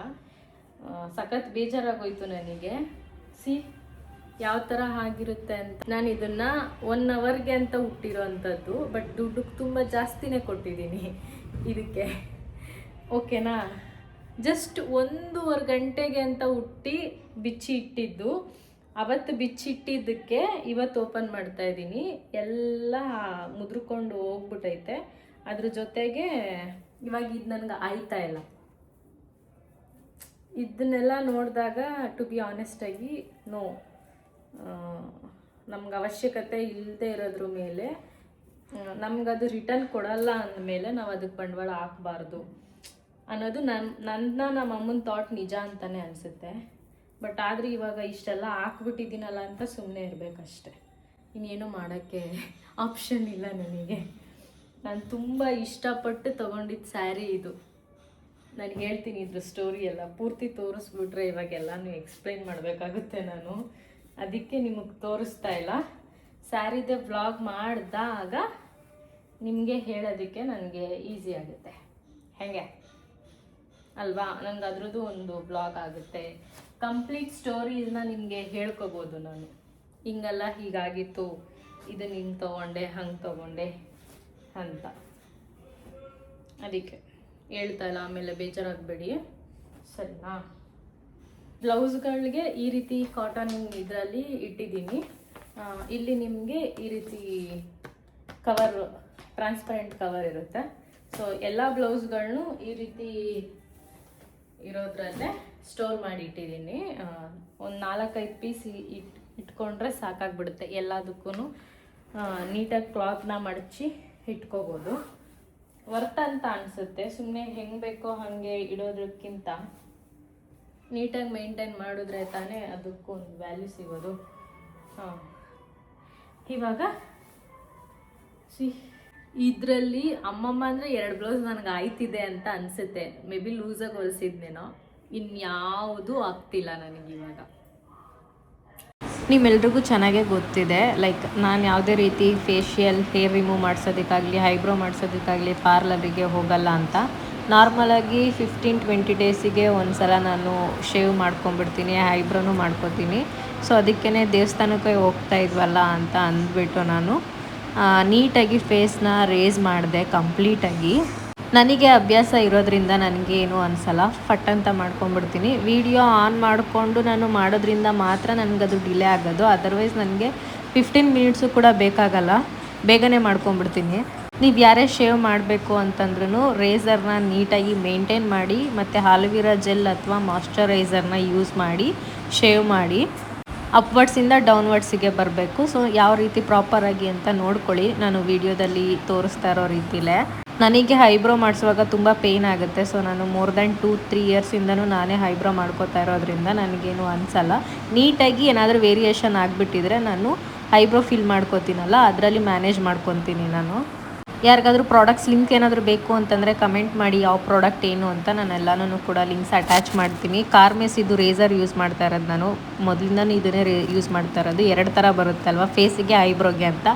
ಸಖತ್ ಬೇಜಾರಾಗೋಯ್ತು ನನಗೆ. ಸಿ, ಯಾವ ಥರ ಆಗಿರುತ್ತೆ ಅಂತ. ನಾನು ಇದನ್ನು ಒನ್ ಅವರ್ಗೆ ಅಂತ ಹುಟ್ಟಿರೋ ಅಂಥದ್ದು ಬಟ್ ದುಡ್ಡು ತುಂಬ ಜಾಸ್ತಿನೇ ಕೊಟ್ಟಿದ್ದೀನಿ ಇದಕ್ಕೆ. ಓಕೆನಾ ಜಸ್ಟ್ ಒಂದೂವರೆ ಗಂಟೆಗೆ ಅಂತ ಹುಟ್ಟಿ ಬಿಚ್ಚಿ ಇಟ್ಟಿದ್ದು. ಅವತ್ತು ಬಿಚ್ಚಿಟ್ಟಿದ್ದಕ್ಕೆ ಇವತ್ತು ಓಪನ್ ಮಾಡ್ತಾ ಇದ್ದೀನಿ ಎಲ್ಲ ಮುದ್ರಕೊಂಡು ಹೋಗ್ಬಿಟ್ಟೈತೆ ಅದ್ರ ಜೊತೆಗೆ ಇವಾಗ ಇದು ನನಗೆ ಆಯ್ತಾ ಇಲ್ಲ. ಇದನ್ನೆಲ್ಲ ನೋಡಿದಾಗ ಟು ಬಿ ಆನೆಸ್ಟಾಗಿ ನೋ ನಮ್ಗೆ ಅವಶ್ಯಕತೆ ಇಲ್ಲದೆ ಇರೋದ್ರ ಮೇಲೆ ಅದು ರಿಟರ್ನ್ ಕೊಡಲ್ಲ ಅಂದಮೇಲೆ ನಾವು ಅದಕ್ಕೆ ಬಂಡವಾಳ ಹಾಕಬಾರ್ದು. ಅನ್ನೋದು ನನ್ನ ನನ್ನ ನಮ್ಮ ಅಮ್ಮನ ಥಾಟ್ ನಿಜ ಅಂತಲೇ ಅನಿಸುತ್ತೆ. ಬಟ್ ಆದರೆ ಇವಾಗ ಇಷ್ಟೆಲ್ಲ ಹಾಕ್ಬಿಟ್ಟಿದ್ದೀನಲ್ಲ ಅಂತ ಸುಮ್ಮನೆ ಇರಬೇಕಷ್ಟೆ. ಇನ್ನೇನು ಮಾಡೋಕ್ಕೆ ಆಪ್ಷನ್ ಇಲ್ಲ ನನಗೆ. ನಾನು ತುಂಬ ಇಷ್ಟಪಟ್ಟು ತೊಗೊಂಡಿದ್ದ ಸ್ಯಾರಿ ಇದು. ನಾನು ಹೇಳ್ತೀನಿ ಇದ್ರ ಸ್ಟೋರಿ ಎಲ್ಲ ಪೂರ್ತಿ ತೋರಿಸ್ಬಿಟ್ರೆ ಇವಾಗೆಲ್ಲನೂ ಎಕ್ಸ್ಪ್ಲೈನ್ ಮಾಡಬೇಕಾಗುತ್ತೆ ನಾನು. ಅದಕ್ಕೆ ನಿಮಗೆ ತೋರಿಸ್ತಾ ಇಲ್ಲ. ಸ್ಯಾರಿದೆ ವ್ಲಾಗ್ ಮಾಡಿದಾಗ ನಿಮಗೆ ಹೇಳೋದಕ್ಕೆ ನನಗೆ ಈಸಿ ಆಗುತ್ತೆ. ಹೇಗೆ? ಅಲ್ವಾ? ನನಗೆ ಅದ್ರದ್ದು ಒಂದು ಬ್ಲಾಗ್ ಆಗುತ್ತೆ. ಕಂಪ್ಲೀಟ್ ಸ್ಟೋರೀಸ್ನ ನಿಮಗೆ ಹೇಳ್ಕೊಬೋದು ನಾನು. ಹಿಂಗಲ್ಲ ಹೀಗಾಗಿತ್ತು. ಇದನ್ನ ಹಿಂಗೆ ತೊಗೊಂಡೆ, ಹಂಗೆ ತೊಗೊಂಡೆ ಅಂತ. ಅದಕ್ಕೆ. ಹೇಳ್ತಾ ಇಲ್ಲ, ಆಮೇಲೆ ಬೇಜಾರಾಗಬೇಡಿ. ಸರಿನಾ? ಬ್ಲೌಸ್ಗಳಿಗೆ ಈ ರೀತಿ ಕಾಟನ್ ಇದರಲ್ಲಿ ಇಟ್ಟಿದ್ದೀನಿ. ಇಲ್ಲಿ ನಿಮಗೆ ಈ ರೀತಿ ಕವರ್ ಟ್ರಾನ್ಸ್ಪರೆಂಟ್ ಕವರ್ ಇರುತ್ತೆ. ಸೊ ಎಲ್ಲ ಬ್ಲೌಸ್ಗಳನ್ನು ಈ ರೀತಿ ಇರೋದ್ರಲ್ಲೇ ಸ್ಟೋರ್ ಮಾಡಿ ಇಟ್ಟಿದ್ದೀನಿ. ಒಂದು ನಾಲ್ಕೈದು ಪೀಸ್ ಇಟ್, ಇಟ್ಕೊಂಡ್ರೆ ಸಾಕಾಗ್ಬಿಡುತ್ತೆ ಎಲ್ಲದಕ್ಕೂ ನೀಟಾಗಿ ಕ್ಲಾತ್ನ ಮಡಚಿ ಇಟ್ಕೋಬೋದು. ವರ್ತ್ ಅಂತ ಅನಿಸುತ್ತೆ. ಸುಮ್ಮನೆ ಹೆಂಗೆ ಬೇಕೋ ಹಾಗೆ ಇಡೋದಕ್ಕಿಂತ ನೀಟಾಗಿ ಮೇಂಟೈನ್ ಮಾಡಿದ್ರೆ ತಾನೇ ಅದಕ್ಕೂ ಒಂದು ವ್ಯಾಲ್ಯೂ ಸಿಗೋದು. ಹಾಂ. ಇವಾಗ, ಸಿ, ಇದರಲ್ಲಿ ಅಮ್ಮಮ್ಮ ಅಂದರೆ ಎರಡು ಬ್ಲೌಸ್ ನನಗೆ ಆಯ್ತಿದೆ ಅಂತ ಅನಿಸುತ್ತೆ. May be ಲೂಸಾಗಿ ಹೊಲಿಸಿದ್ನೇನೋ. ಇನ್ಯಾವುದೂ ಆಗ್ತಿಲ್ಲ ನನಗೆ ಇವಾಗ. ನಿಮ್ಮೆಲ್ರಿಗೂ ಚೆನ್ನಾಗೇ ಗೊತ್ತಿದೆ. ಲೈಕ್ ನಾನು ಯಾವುದೇ ರೀತಿ ಫೇಶಿಯಲ್ ಹೇರ್ ರಿಮೂವ್ ಮಾಡಿಸೋದಕ್ಕಾಗಲಿ ಐಬ್ರೋ ಮಾಡಿಸೋದಕ್ಕಾಗಲಿ ಪಾರ್ಲರಿಗೆ ಹೋಗಲ್ಲ ಅಂತ. ನಾರ್ಮಲಾಗಿ ಫಿಫ್ಟೀನ್ ಟ್ವೆಂಟಿ ಡೇಸಿಗೆ ಒಂದು ಸಲ ನಾನು ಶೇವ್ ಮಾಡ್ಕೊಂಬಿಡ್ತೀನಿ ಹೈಬ್ರೋನು ಮಾಡ್ಕೊತೀನಿ. ಸೊ ಅದಕ್ಕೇ ದೇವಸ್ಥಾನಕ್ಕೆ ಹೋಗ್ತಾ ಇದ್ವಲ್ಲ ಅಂತ ಅಂದ್ಬಿಟ್ಟು ನಾನು ನೀಟಾಗಿ ಫೇಸ್ನ ರೇಸ್ ಮಾಡಿದೆ ಕಂಪ್ಲೀಟಾಗಿ ನನಗೆ ಅಭ್ಯಾಸ ಇರೋದ್ರಿಂದ ನನಗೆ ಏನು ಅನಿಸಲ್ಲ. ಫಟ್ ಅಂತ ಮಾಡ್ಕೊಂಡ್ಬಿಡ್ತೀನಿ. ವಿಡಿಯೋ ಆನ್ ಮಾಡಿಕೊಂಡು ನಾನು ಮಾಡೋದ್ರಿಂದ ಮಾತ್ರ ನನಗದು ಡಿಲೇ ಆಗೋದು. ಅದರ್ವೈಸ್ ನನಗೆ ಫಿಫ್ಟೀನ್ ಮಿನಿಟ್ಸು ಕೂಡ ಬೇಕಾಗಲ್ಲ. ಬೇಗನೆ ಮಾಡ್ಕೊಂಡ್ಬಿಡ್ತೀನಿ. ನೀವು ಯಾರೇ ಶೇವ್ ಮಾಡಬೇಕು ಅಂತಂದ್ರೂ ರೇಸರ್ನ ನೀಟಾಗಿ ಮೇಂಟೈನ್ ಮಾಡಿ, ಮತ್ತು ಹಾಲುವಿರಾ ಜೆಲ್ ಅಥವಾ ಮಾಯ್ಶ್ಚರೈಸರ್ನ ಯೂಸ್ ಮಾಡಿ ಶೇವ್ ಮಾಡಿ ಅಪ್ವರ್ಡ್ಸಿಂದ ಡೌನ್ವರ್ಡ್ಸಿಗೆ ಬರಬೇಕು. ಸೊ ಯಾವ ರೀತಿ ಪ್ರಾಪರಾಗಿ ಅಂತ ನೋಡ್ಕೊಳ್ಳಿ. ನಾನು ವಿಡಿಯೋದಲ್ಲಿ ತೋರಿಸ್ತಾ ಇರೋ ರೀತಿಲೇ. ನನಗೆ ಐಬ್ರೋ ಮಾಡಿಸುವಾಗ ತುಂಬ ಪೇಯ್ನ್ ಆಗುತ್ತೆ. ಸೊ ನಾನು ಮೋರ್ ದ್ಯಾನ್ ಟೂ ತ್ರೀ ಇಯರ್ಸಿಂದನೂ ನಾನೇ ಹೈಬ್ರೋ ಮಾಡ್ಕೋತಾ ಇರೋದ್ರಿಂದ ನನಗೇನು ಅನಿಸಲ್ಲ. ನೀಟಾಗಿ ಏನಾದರೂ ವೇರಿಯೇಷನ್ ಆಗಿಬಿಟ್ಟಿದ್ರೆ ನಾನು ಹೈಬ್ರೋ ಫಿಲ್ ಮಾಡ್ಕೋತೀನಲ್ಲ, ಅದರಲ್ಲಿ ಮ್ಯಾನೇಜ್ ಮಾಡ್ಕೊತೀನಿ ನಾನು. ಯಾರಿಗಾದ್ರೂ ಪ್ರಾಡಕ್ಟ್ಸ್ ಲಿಂಕ್ ಏನಾದರೂ ಬೇಕು ಅಂತಂದರೆ ಕಮೆಂಟ್ ಮಾಡಿ ಯಾವ ಪ್ರಾಡಕ್ಟ್ ಏನು ಅಂತ ನಾನು ಎಲ್ಲನೂ ಕೂಡ ಲಿಂಕ್ಸ್ ಅಟ್ಯಾಚ್ ಮಾಡ್ತೀನಿ. ಕಾರ್ಮೆಸ್ ಇದು ರೇಸರ್ ಯೂಸ್ ಮಾಡ್ತಾ ಇರೋದು ನಾನು. ಮೊದಲಿಂದನೂ ಇದನ್ನೇ ರೇ ಯೂಸ್ ಮಾಡ್ತಾ ಇರೋದು. ಎರಡು ಥರ ಬರುತ್ತಲ್ವ? ಫೇಸಿಗೆ ಐಬ್ರೋಗೆ ಅಂತ.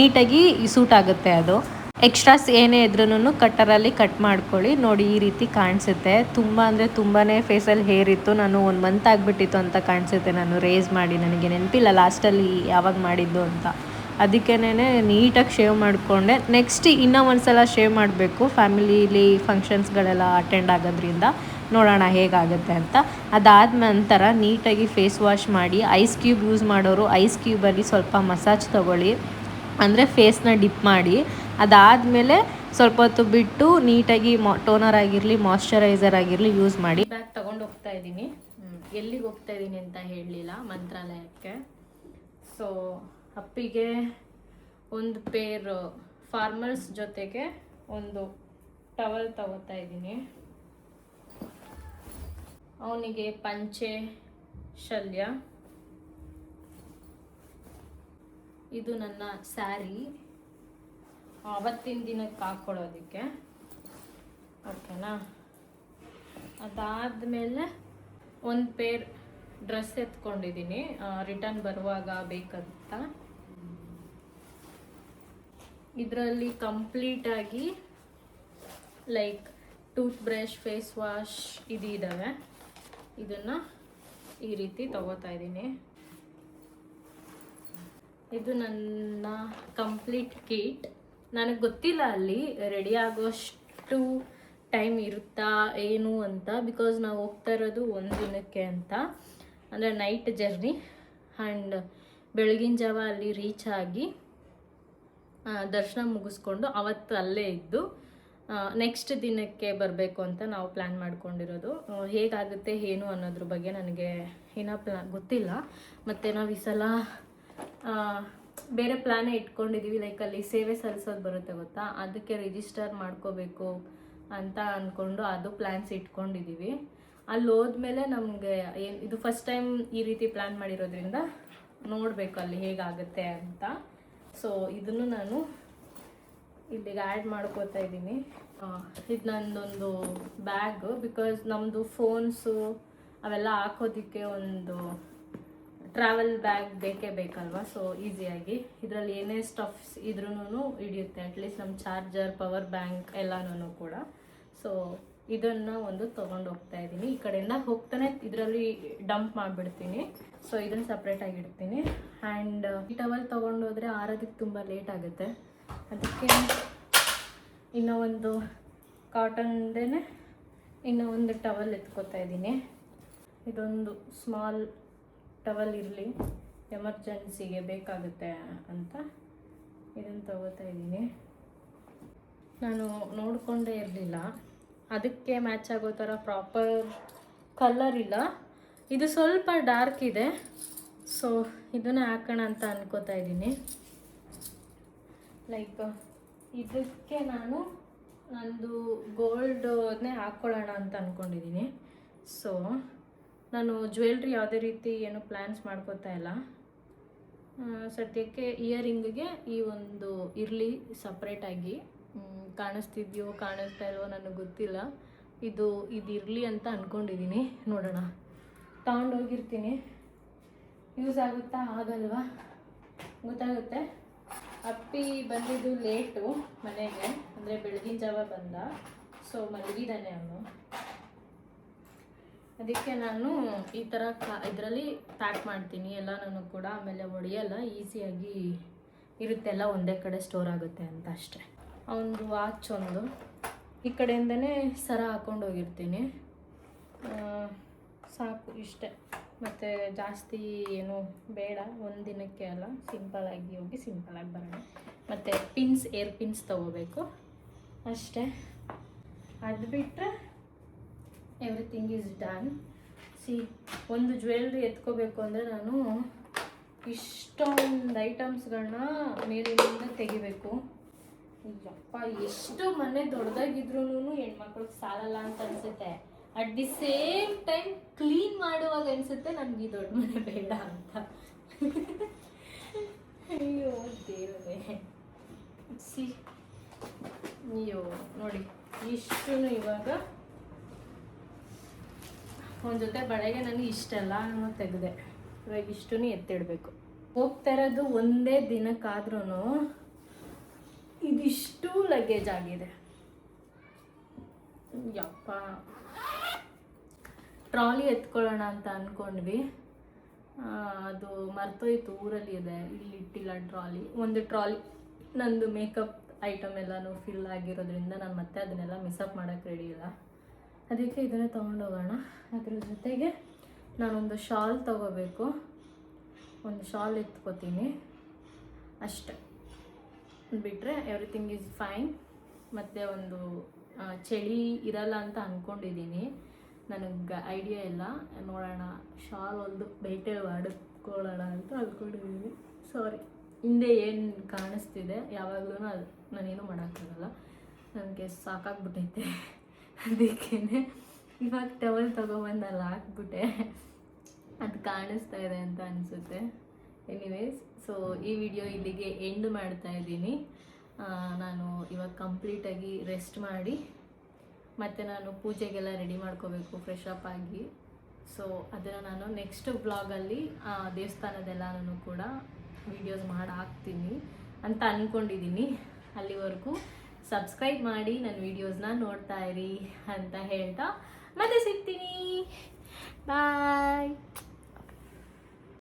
ನೀಟಾಗಿ ಸೂಟ್ ಆಗುತ್ತೆ ಅದು. ಎಕ್ಸ್ಟ್ರಾಸ್ ಏನೇ ಇದ್ರೂ ಕಟ್ಟರಲ್ಲಿ ಕಟ್ ಮಾಡ್ಕೊಳ್ಳಿ. ನೋಡಿ ಈ ರೀತಿ ಕಾಣಿಸುತ್ತೆ. ತುಂಬ ಅಂದರೆ ತುಂಬಾ ಫೇಸಲ್ಲಿ ಹೇರ್ ಇತ್ತು. ನಾನು ಒಂದು ಮಂತ್ ಆಗಿಬಿಟ್ಟಿತ್ತು ಅಂತ ಕಾಣಿಸುತ್ತೆ. ನಾನು ರೇಸ್ ಮಾಡಿ. ನನಗೆ ನೆನಪಿಲ್ಲ ಲಾಸ್ಟಲ್ಲಿ ಯಾವಾಗ ಮಾಡಿದ್ದು ಅಂತ. ಅದಕ್ಕೇನೆ ನೀಟಾಗಿ ಶೇವ್ ಮಾಡಿಕೊಂಡೆ. ನೆಕ್ಸ್ಟ್ ಇನ್ನೂ ಒಂದು ಸಲ ಶೇವ್ ಮಾಡಬೇಕು. ಫ್ಯಾಮಿಲೀಲಿ ಫಂಕ್ಷನ್ಸ್ಗಳೆಲ್ಲ ಅಟೆಂಡ್ ಆಗೋದ್ರಿಂದ ನೋಡೋಣ ಹೇಗಾಗುತ್ತೆ ಅಂತ. ಅದಾದ ನಂತರ ನೀಟಾಗಿ ಫೇಸ್ ವಾಶ್ ಮಾಡಿ ಐಸ್ ಕ್ಯೂಬ್ ಯೂಸ್ ಮಾಡೋರು ಐಸ್ ಕ್ಯೂಬಲ್ಲಿ ಸ್ವಲ್ಪ ಮಸಾಜ್ ತೊಗೊಳ್ಳಿ. ಅಂದರೆ ಫೇಸ್ನ ಡಿಪ್ ಮಾಡಿ. ಅದಾದಮೇಲೆ ಸ್ವಲ್ಪ ಹೊತ್ತು ಬಿಟ್ಟು ನೀಟಾಗಿ ಟೋನರ್ ಆಗಿರಲಿ ಮಾಯಶ್ಚರೈಸರ್ ಆಗಿರಲಿ ಯೂಸ್ ಮಾಡಿ. ಬ್ಯಾಗ್ ತಗೊಂಡು ಹೋಗ್ತಾ ಇದ್ದೀನಿ. ಎಲ್ಲಿಗೆ ಹೋಗ್ತಾ ಇದ್ದೀನಿ ಅಂತ ಹೇಳಲಿಲ್ಲ ಮಂತ್ರಾಲಯಕ್ಕೆ. ಸೊ ಅಪ್ಪಿಗೆ ಒಂದು ಪೇರ್ ಫಾರ್ಮರ್ಸ್ ಜೊತೆಗೆ ಒಂದು ಟವಲ್ ತಗೋತಾ ಇದ್ದೀನಿ. ಅವನಿಗೆ ಪಂಚೆ ಶಲ್ಯ. ಇದು ನನ್ನ ಸ್ಯಾರಿ ಅವತ್ತಿನ ದಿನಕ್ಕೆ ಹಾಕ್ಕೊಳ್ಳೋದಕ್ಕೆ ಓಕೆನಾ? ಅದಾದಮೇಲೆ ಒಂದು ಪೇರ್ ಡ್ರೆಸ್ ಎತ್ಕೊಂಡಿದ್ದೀನಿ ರಿಟರ್ನ್ ಬರುವಾಗ ಬೇಕಂತ. ಇದರಲ್ಲಿ ಕಂಪ್ಲೀಟಾಗಿ like tooth brush face wash ಇದು ಇದ್ದಾವೆ ಇದನ್ನು ಈ ರೀತಿ ತಗೋತಾ ಇದ್ದೀನಿ ಇದು ನನ್ನ ಕಂಪ್ಲೀಟ್ ಕಿಟ್. ನನಗೆ ಗೊತ್ತಿಲ್ಲ ಅಲ್ಲಿ ರೆಡಿ ಆಗೋಷ್ಟು ಟೈಮ್ ಇರುತ್ತಾ ಏನು ಅಂತ ಬಿಕಾಸ್ ನಾವು ಹೋಗ್ತಾ ಇರೋದು ಒಂದು ದಿನಕ್ಕೆ ಅಂತ. ಅಂದರೆ ನೈಟ್ ಜರ್ನಿ ಆ್ಯಂಡ್ ಬೆಳಗಿನ ಜಾವ ಅಲ್ಲಿ ರೀಚ್ ಆಗಿ ದರ್ಶನ ಮುಗಿಸ್ಕೊಂಡು ಅವತ್ತು ಅಲ್ಲೇ ಇದ್ದು ನೆಕ್ಸ್ಟ್ ದಿನಕ್ಕೆ ಬರಬೇಕು ಅಂತ ನಾವು ಪ್ಲ್ಯಾನ್ ಮಾಡ್ಕೊಂಡಿರೋದು. ಹೇಗಾಗುತ್ತೆ, ಏನು ಅನ್ನೋದ್ರ ಬಗ್ಗೆ ನನಗೆ ಏನೋ ಪ್ಲ್ಯಾನ್ ಗೊತ್ತಿಲ್ಲ. ಮತ್ತು ನಾವು ಈ ಸಲ ಬೇರೆ ಪ್ಲಾನ್ ಇಟ್ಕೊಂಡಿದ್ದೀವಿ ಲೈಕ್ ಅಲ್ಲಿ ಸೇವೆ ಸಲ್ಲಿಸೋದು ಬರುತ್ತೆ ಗೊತ್ತಾ? ಅದಕ್ಕೆ ರಿಜಿಸ್ಟರ್ ಮಾಡ್ಕೋಬೇಕು ಅಂತ ಅಂದ್ಕೊಂಡು ಅದು ಪ್ಲ್ಯಾನ್ಸ್ ಇಟ್ಕೊಂಡಿದ್ದೀವಿ ಅಲ್ಲಿ ಹೋದ್ಮೇಲೆ ನಮಗೆ ಇದು ಫಸ್ಟ್ ಟೈಮ್ ಈ ರೀತಿ ಪ್ಲ್ಯಾನ್ ಮಾಡಿರೋದ್ರಿಂದ ನೋಡಬೇಕು ಅಲ್ಲಿ ಹೇಗಾಗುತ್ತೆ ಅಂತ. ಸೊ ಇದನ್ನು ನಾನು ಇಲ್ಲಿಗೆ ಆ್ಯಡ್ ಮಾಡ್ಕೋತಾ ಇದ್ದೀನಿ. ಇದು ನಂದೊಂದು ಬ್ಯಾಗ್ ಬಿಕಾಸ್ ನಮ್ಮದು ಫೋನ್ಸು ಅವೆಲ್ಲ ಹಾಕೋದಕ್ಕೆ ಒಂದು ಟ್ರಾವೆಲ್ ಬ್ಯಾಗ್ ಬೇಕೇ ಬೇಕಲ್ವಾ? ಸೊ ಈಸಿಯಾಗಿ ಇದರಲ್ಲಿ ಏನೇ ಸ್ಟಫ್ಸ್ ಇದ್ರೂ ಹಿಡಿಯುತ್ತೆ. ಅಟ್ಲೀಸ್ಟ್ ನಮ್ಮ ಚಾರ್ಜರ್ ಪವರ್ ಬ್ಯಾಂಕ್ ಎಲ್ಲನೂ ಕೂಡ. ಸೊ ಇದನ್ನು ಒಂದು ತೊಗೊಂಡು ಹೋಗ್ತಾ ಇದ್ದೀನಿ ಈ ಕಡೆಯಿಂದ ಹೋಗ್ತಾನೆ, ಇದರಲ್ಲಿ ಡಂಪ್ ಮಾಡಿಬಿಡ್ತೀನಿ. ಸೊ ಇದನ್ನು ಸಪ್ರೇಟಾಗಿ ಇಡ್ತೀನಿ. ಆ್ಯಂಡ್ ಈ ಟವಲ್ ತೊಗೊಂಡು ಹೋದರೆ ಆರೋದಕ್ಕೆ ತುಂಬ ಲೇಟ್ ಆಗುತ್ತೆ. ಅದಕ್ಕೆ ಇನ್ನೂ ಒಂದು ಕಾಟನ್ದೇ ಇನ್ನೂ ಒಂದು ಟವಲ್ ಎತ್ಕೋತಾ ಇದ್ದೀನಿ ಇದೊಂದು ಸ್ಮಾಲ್ ಟವಲ್ ಇರಲಿ ಎಮರ್ಜೆನ್ಸಿಗೆ ಬೇಕಾಗುತ್ತೆ ಅಂತ ಇದನ್ನು ತಗೋತಾ ಇದ್ದೀನಿ. ನಾನು ನೋಡಿಕೊಂಡೇ ಇರಲಿಲ್ಲ. ಅದಕ್ಕೆ ಮ್ಯಾಚ್ ಆಗೋ ಥರ ಪ್ರಾಪರ್ ಕಲರ್ ಇಲ್ಲ. ಇದು ಸ್ವಲ್ಪ ಡಾರ್ಕ್ ಇದೆ. ಸೊ ಇದನ್ನೇ ಹಾಕೋಣ ಅಂತ ಅನ್ಕೋತಾ ಇದ್ದೀನಿ. ಲೈಕ್ ಇದಕ್ಕೆ ನಾನು ನಂದು ಗೋಲ್ಡನ್ನೇ ಹಾಕ್ಕೊಳ್ಳೋಣ ಅಂತ ಅಂದ್ಕೊಂಡಿದ್ದೀನಿ ಸೊ ನಾನು ಜ್ಯುವೆಲ್ರಿ ಯಾವುದೇ ರೀತಿ ಏನು ಪ್ಲ್ಯಾನ್ಸ್ ಮಾಡ್ಕೋತಾ ಇಲ್ಲ. ಸದ್ಯಕ್ಕೆ ಇಯರಿಂಗಿಗೆ ಈ ಒಂದು ಇರಲಿ ಸಪ್ರೇಟಾಗಿ ಕಾಣಿಸ್ತಿದ್ಯೋ ಕಾಣಿಸ್ತಾ ಇಲ್ವೋ ನನಗೆ ಗೊತ್ತಿಲ್ಲ. ಇದು ಇದು ಇರಲಿ ಅಂತ ಅಂದ್ಕೊಂಡಿದ್ದೀನಿ ನೋಡೋಣ. ತಗೊಂಡೋಗಿರ್ತೀನಿ ಯೂಸ್ ಆಗುತ್ತಾ? ಆಗಲ್ವಾ? ಗೊತ್ತಾಗುತ್ತೆ. ಅಪ್ಪಿ ಬಂದಿದ್ದು ಲೇಟು ಮನೆಗೆ, ಅಂದರೆ ಬೆಳಗಿನ ಜಾವ ಬಂದ. ಸೊ ಮಲಗಿದ್ದಾನೆ ಅವನು. ಅದಕ್ಕೆ ನಾನು ಈ ಥರ ಇದರಲ್ಲಿ ಪ್ಯಾಕ್ ಮಾಡ್ತೀನಿ. ಎಲ್ಲನೂ ಕೂಡ ಆಮೇಲೆ ಒಡೆಯಲ್ಲ, ಈಸಿಯಾಗಿ ಇರುತ್ತೆಲ್ಲ ಒಂದೇ ಕಡೆ ಸ್ಟೋರ್ ಆಗುತ್ತೆ ಅಂತ ಅಷ್ಟೆ. ಒಂದು ವಾಚ್ ಒಂದು. ಈ ಕಡೆಯಿಂದನೇ ಸರ ಹಾಕೊಂಡು ಹೋಗಿರ್ತೀನಿ. ಸಾಕು, ಇಷ್ಟೆ. ಮತ್ತು ಜಾಸ್ತಿ ಏನು ಬೇಡ. ಒಂದಿನಕ್ಕೆ ದಿನಕ್ಕೆ ಅಲ್ಲ ಸಿಂಪಲಾಗಿ ಹೋಗಿ ಸಿಂಪಲಾಗಿ ಬರೋಣ. ಮತ್ತು ಪಿನ್ಸ್, ಏರ್ ಪಿನ್ಸ್ ತೊಗೋಬೇಕು. ಅಷ್ಟೇ. ಅದು ಬಿಟ್ಟರೆ ಎವ್ರಿಥಿಂಗ್ ಈಸ್ ಡನ್ ಸಿ ಒಂದು ಜ್ಯುವೆಲ್ರಿ ಎತ್ಕೋಬೇಕು ಅಂದರೆ ನಾನು ಇಷ್ಟೊಂದು ಐಟಮ್ಸ್ಗಳನ್ನ ಮೇಲಿನಿಂದ ತೆಗಿಬೇಕು. ಯಪ್ಪ, ಎಷ್ಟು ಮನೆ ದೊಡ್ಡದಾಗಿದ್ರು ಹೆಣ್ಮಕ್ಳಿಗೆ ಸಾಲಲ್ಲ ಅಂತ ಅನ್ಸುತ್ತೆ. At the same time clean ಮಾಡುವಾಗ ಅನ್ಸುತ್ತೆ, ನಮ್ಗೆ ಈ ದೊಡ್ಡ ಮನೆ ಬೇಡ ಅಂತ. ಅಯ್ಯೋ, ದೇವರೇ. ಸಿ ಅಯ್ಯೋ, ನೋಡಿ ಇಷ್ಟು ಇವಾಗ ಒಂದು ಜೊತೆ ಬಳೆಗೆ ನನಗೆ ಇಷ್ಟೆಲ್ಲ ತೆಗೆದೆ. ಇವಾಗ ಇಷ್ಟೂ ಎತ್ತಿಡಬೇಕು. ಹೋಗ್ತಾ ಇರೋದು ಒಂದೇ ದಿನಕ್ಕಾದ್ರೂ ಇದಿಷ್ಟು ಲಗೇಜ್ ಆಗಿದೆ. ಯಪ್ಪ. ಟ್ರಾಲಿ ಎತ್ಕೊಳ್ಳೋಣ ಅಂತ ಅಂದ್ಕೊಂಡ್ವಿ ಅದು ಮರ್ತೋಯ್ತು, ಊರಲ್ಲಿ ಇದೆ. ಇಲ್ಲಿ ಇಟ್ಟಿಲ್ಲ ಟ್ರಾಲಿ. ಒಂದು ಟ್ರಾಲಿ. ನಂದು ಮೇಕಪ್ ಐಟಮ್ ಎಲ್ಲನೂ ಫಿಲ್ ಆಗಿರೋದ್ರಿಂದ ನಾನು ಮತ್ತೆ ಅದನ್ನೆಲ್ಲ ಮಿಸ್ಅಪ್ ಮಾಡೋಕ್ಕೆ ರೆಡಿ ಇಲ್ಲ. ಅದಕ್ಕೆ ಇದನ್ನೇ ತೊಗೊಂಡೋಗೋಣ ಅದ್ರ ಜೊತೆಗೆ ನಾನೊಂದು ಶಾಲ್ ತಗೋಬೇಕು. ಒಂದು ಶಾಲ್ ಎತ್ಕೋತೀನಿ. ಅಷ್ಟೆ. ಬಿಟ್ಟರೆ ಎವ್ರಿಥಿಂಗ್ ಈಸ್ ಫೈನ್ ಮತ್ತು ಒಂದು ಚಳಿ ಇರಲ್ಲ ಅಂತ ಅಂದ್ಕೊಂಡಿದ್ದೀನಿ ನನಗೆ ಐಡಿಯಾ ಇಲ್ಲ. ನೋಡೋಣ. ಶಾಲ್ ಒಂದು ಬೇಟೆ ಮಾಡಿಕೊಳ್ಳೋಣ ಅಂತ ಅಂದ್ಕೊಂಡಿದ್ದೀನಿ ಸಾರಿ ಹಿಂದೆ ಏನು ಕಾಣಿಸ್ತಿದೆ ಯಾವಾಗಲೂ ಅದು ನಾನೇನು ಮಾಡೋಕ್ಕಾಗಲ್ಲ. ನನಗೆ ಸಾಕಾಗ್ಬಿಟ್ಟೈತೆ. ಅದಕ್ಕೇ ಇವಾಗ ಟವಲ್ ತೊಗೊಬಂದು ಅಲ್ಲಿ ಹಾಕ್ಬಿಟ್ಟೆ. ಅದು ಕಾಣಿಸ್ತಾ ಇದೆ ಅಂತ ಅನಿಸುತ್ತೆ. ಎನಿವೇಸ್ ಸೊ ಈ ವಿಡಿಯೋ ಇಲ್ಲಿಗೆ ಎಂಡ್ ಮಾಡ್ತಾ ಇದ್ದೀನಿ. ನಾನು ಇವಾಗ ಕಂಪ್ಲೀಟಾಗಿ ರೆಸ್ಟ್ ಮಾಡಿ, ಮತ್ತು ನಾನು ಪೂಜೆಗೆಲ್ಲ ರೆಡಿ ಮಾಡ್ಕೋಬೇಕು ಫ್ರೆಶ್ ಅಪ್ ಆಗಿ. ಸೊ ಅದನ್ನು ನಾನು ನೆಕ್ಸ್ಟ್ ಬ್ಲಾಗಲ್ಲಿ ದೇವಸ್ಥಾನದೆಲ್ಲನೂ ಕೂಡ ವಿಡಿಯೋಸ್ ಮಾಡಿ ಹಾಕ್ತೀನಿ ಅಂತ ಅಂದ್ಕೊಂಡಿದ್ದೀನಿ ಅಲ್ಲಿವರೆಗೂ. ಸಬ್ಸ್ಕ್ರೈಬ್ ಮಾಡಿ ನನ್ನ ವೀಡಿಯೋಸ್ನ ನೋಡ್ತಾ ಇರಿ ಅಂತ ಹೇಳ್ತಾ ಮತ್ತೆ ಸಿಗ್ತೀನಿ. ಬಾಯ್